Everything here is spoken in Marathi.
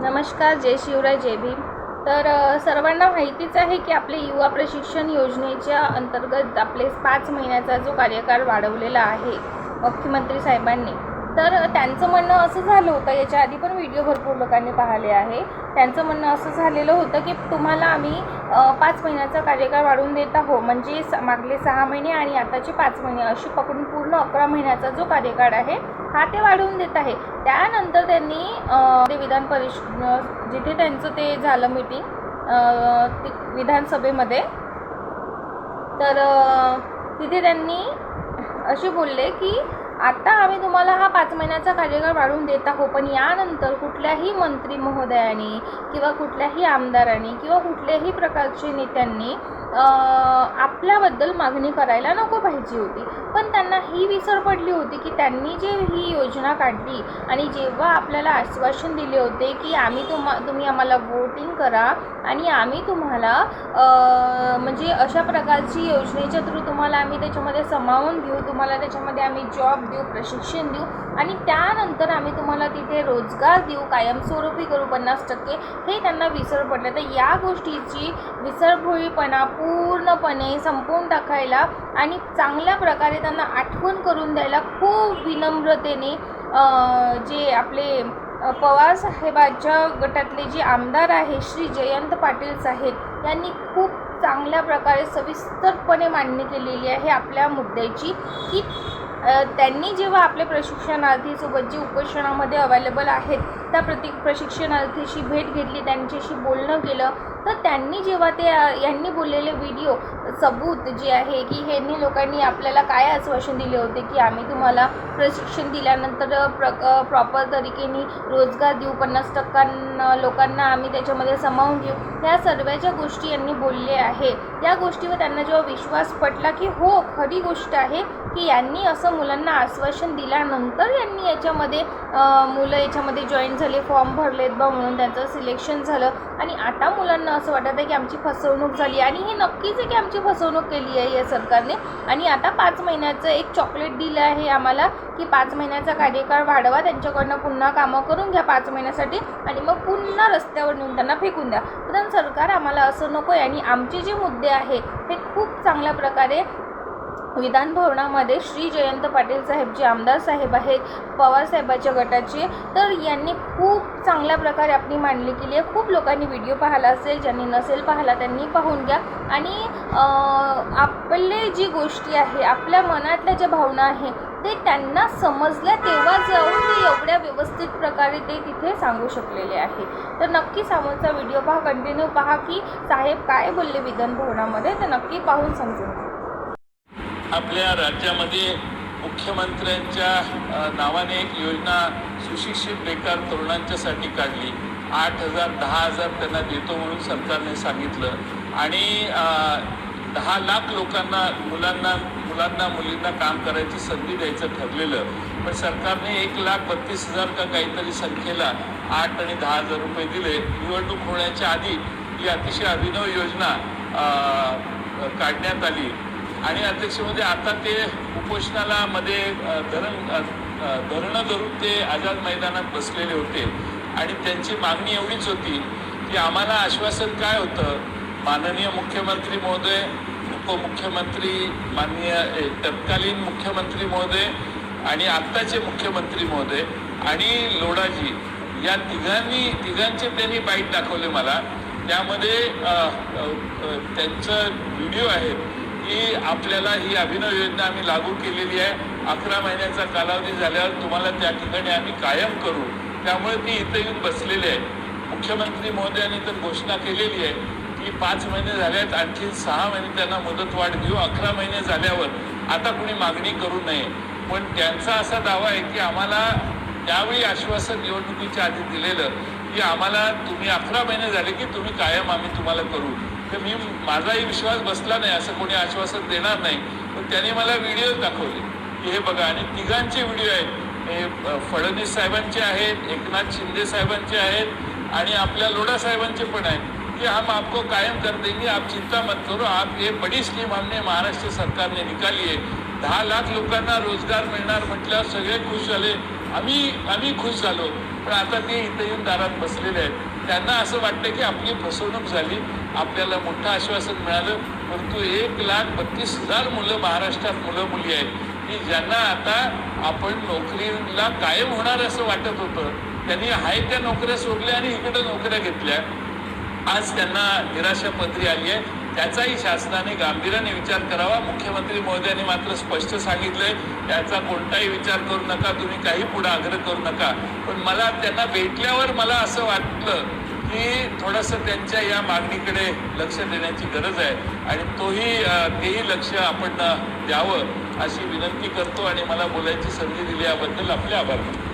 नमस्कार जय शिवराय जय भीम. तर सर्वांना माहितीच आहे की आपले युवा प्रशिक्षण योजनेच्या अंतर्गत आपले पाच महिन्याचा जो कार्यकाळ वाढवलेला आहे मुख्यमंत्री साहेबांनी तर त्यांचं म्हणणं असं झालं होतं याच्या आधी पण व्हिडिओ भरपूर लोकांनी पाहिले आहे. त्यांचं म्हणणं असं झालेलं होतं की तुम्हाला आम्ही पाच महिन्याचा कार्यकाळ वाढवून देत आहो म्हणजे स मागले सहा महिने आणि आताचे पाच महिने अशी पकडून पूर्ण अकरा महिन्याचा जो कार्यकाळ आहे हा ते वाढवून देत आहे. त्यानंतर त्यांनी ते विधान परिषद जिथे त्यांचं ते झालं मीटिंग विधानसभेमध्ये तर तिथे त्यांनी असे बोलले की आत्ता आम्ही तुम्हाला हा पाच महिन्याचा कार्यकाळ वाढवून देत आहोत पण यानंतर कुठल्याही मंत्री महोदयाने किंवा कुठल्याही आमदारांनी किंवा कुठल्याही प्रकारचे नेत्यांनी आपल्याबद्दल मागणी करायला नको पाहिजे होती. पण त्यांना ही विसर पडली होती की त्यांनी जे ही योजना काढली आणि जेव्हा आपल्याला आश्वासन दिले होते की आम्ही तुम्हा तुम्ही आम्हाला वोटिंग करा आणि आम्ही तुम्हाला म्हणजे अशा प्रकारची योजनेच्या थ्रू तुम्हाला आम्ही त्याच्यामध्ये समावून घेऊ तुम्हाला त्याच्यामध्ये आम्ही जॉब देऊ प्रशिक्षण देऊ आणि त्यानंतर आम्ही तुम्हाला तिथे रोजगार देऊ कायमस्वरूपी करू पन्नास टक्के हे त्यांना विसर पडलं. तर या गोष्टीची विसरभोळीपणा पूर्णपणे संपवून टाकायला आणि चांगल्या प्रकारे त्यांना आठवण करून द्यायला खूप विनम्रतेने जे आपले पवार साहेबांच्या गटातले जे आमदार आहे श्री जयंत पाटील साहेब यांनी खूप चांगल्या प्रकारे सविस्तरपणे मांडणी केलेली आहे आपल्या मुद्द्याची की त्यांनी जेव्हा आपल्या प्रशिक्षणार्थीसोबत जे उपोषणामध्ये अवेलेबल आहेत त्या प्रति प्रशिक्षणार्थीशी भेट घेतली त्यांच्याशी बोलणं केलं तर त्यांनी जेव्हा ते यांनी बोललेले व्हिडिओ सबूत जे आहे की ह्यांनी लोकांनी आपल्याला काय आश्वासन दिले होते की आम्ही तुम्हाला प्रशिक्षण दिल्यानंतर प्र प्रॉपर तरीकेने रोजगार देऊ पन्नास टक्कांना लोकांना आम्ही त्याच्यामध्ये सामावून घेऊ या सर्वच्या गोष्टी यांनी बोलले आहे. या गोष्टीवर त्यांना जेव्हा विश्वास पटला की हो खरी गोष्ट आहे की यांनी असं मुलांना आश्वासन दिल्यानंतर यांनी याच्यामध्ये मुलं याच्यामध्ये जॉईन झाले फॉर्म भरलेत बा म्हणून त्यांचं सिलेक्शन झालं. आणि आता मुलांना असं वाटत आहे की आमची फसवणूक झाली आणि हे नक्कीच आहे की आमची फसवणूक केली आहे या सरकारने. आणि आता पाच महिन्याचं एक चॉकलेट दिलं आहे आम्हाला की पाच महिन्याचा कार्यकाळ वाढवा त्यांच्याकडनं पुन्हा कामं करून घ्या पाच महिन्यासाठी. आणि मग पुन्हा रस्त्यावर नेऊन त्यांना फेकून द्या. पण सरकार आम्हाला असं नको आहे आणि आमचे जे मुद्दे आहे हे खूप चांगल्या प्रकारे विधान भवनामध्ये श्री जयंत पाटील साहेब जे आमदार साहेब आहेत पवार साहेबाच्या गटाचे तर यांनी खूप चांगल्या प्रकारे आपली मांडणी केली आहे. खूप लोकांनी व्हिडिओ पाहिला असेल ज्यांनी नसेल पाहिला त्यांनी पाहून घ्या. आणि आपले जी गोष्टी आहे आपल्या मनातल्या ज्या भावना आहे ते त्यांना समजल्या तेव्हा जाऊन ते एवढ्या व्यवस्थित प्रकारे ते तिथे सांगू शकलेले आहे. तर नक्की सामोरचा व्हिडिओ पहा कंटिन्यू पहा की साहेब काय बोलले विधान भवनामध्ये नक्की पाहून समजून घ्या. आपल्या राज्यामध्ये मुख्यमंत्र्यांच्या नावाने एक योजना सुशिक्षित बेकार तरुणांच्यासाठी काढली. आठ हजार दहा हजार त्यांना देतो म्हणून सरकारने सांगितलं. आणि दहा लाख लोकांना मुलांना मुलांना मुलींना काम करायची संधी द्यायचं ठरलेलं. पण सरकारने एक लाख बत्तीस हजार का काहीतरी संख्येला आठ आणि दहा हजार रुपये दिले. निवडणूक होण्याच्या आधी ही अतिशय अभिनव योजना काढण्यात आली. आणि अध्यक्ष म्हणजे आता ते उपोषणाला मध्ये धरण धरणं धरून ते आझाद मैदानात बसलेले होते. आणि त्यांची मागणी एवढीच होती की आम्हाला आश्वासन काय होतं? माननीय मुख्यमंत्री महोदय उपमुख्यमंत्री माननीय ए, तत्कालीन मुख्यमंत्री महोदय आणि आत्ताचे मुख्यमंत्री महोदय आणि लोढाजी या तिघांनी तिघांचे त्यांनी बाईट दाखवले मला. त्यामध्ये त्यांचं व्हिडिओ आहेत की आपल्याला ही अभिनव योजना आम्ही लागू केलेली आहे. अकरा महिन्याचा कालावधी झाल्यावर तुम्हाला त्या ठिकाणी आम्ही कायम करू. त्यामुळे ती इथं येऊन बसलेली आहे. मुख्यमंत्री महोदयांनी तर घोषणा केलेली आहे की पाच महिने झाल्यात आणखी सहा महिने त्यांना मुदतवाढ देऊ. अकरा महिने झाल्यावर आता कुणी मागणी करू नये. पण त्यांचा असा दावा आहे की आम्हाला त्यावेळी आश्वासन निवडणुकीच्या आधी दिलेलं की आम्हाला तुम्ही अकरा महिने झाले की तुम्ही कायम आम्ही तुम्हाला करू. तर मी माझाही विश्वास बसला नाही असं कोणी आश्वासन देणार नाही. पण त्याने मला व्हिडिओ दाखवले. की हे बघा आणि तिघांचे व्हिडिओ आहेत. हे फडणवीस साहेबांचे आहेत एकनाथ शिंदे साहेबांचे आहेत आणि आपल्या लोढा साहेबांचे पण आहेत. कि हम आपको कायम कर देंगे आप चिंता मत करो आप ये बड़ी स्कीम हमने महाराष्ट्र सरकारने निकाली आहे. दहा लाख लोकांना रोजगार मिळणार म्हटल्यावर सगळे खुश झाले. आम्ही आम्ही खुश झालो. पण आता ते इथं येऊन दारात बसलेले आहेत. त्यांना असं वाटतं की आपली फसवणूक झाली. आपल्याला मोठं आश्वासन मिळालं. परंतु एक लाख बत्तीस हजार मुलं महाराष्ट्रात मुलं मुली आहेत. की ज्यांना आता आपण नोकरीला कायम होणार असं वाटत होतं. त्यांनी हाय त्या नोकऱ्या सोडल्या आणि इकडं नोकऱ्या घेतल्या. आज त्यांना निराशा पदरी आली आहे. त्याचाही शासनाने गांभीर्याने विचार करावा. मुख्यमंत्री महोदयांनी मात्र स्पष्ट सांगितलंय याचा कोणताही विचार करू नका तुम्ही काही पुढे आग्रह करू नका. पण मला त्यांना भेटल्यावर मला असं वाटलं की थोडंसं त्यांच्या या मागणीकडे लक्ष देण्याची गरज आहे आणि तोही तेही लक्ष आपण द्यावं अशी विनंती करतो आणि मला बोलायची संधी दिली याबद्दल आपले आभार मानतो.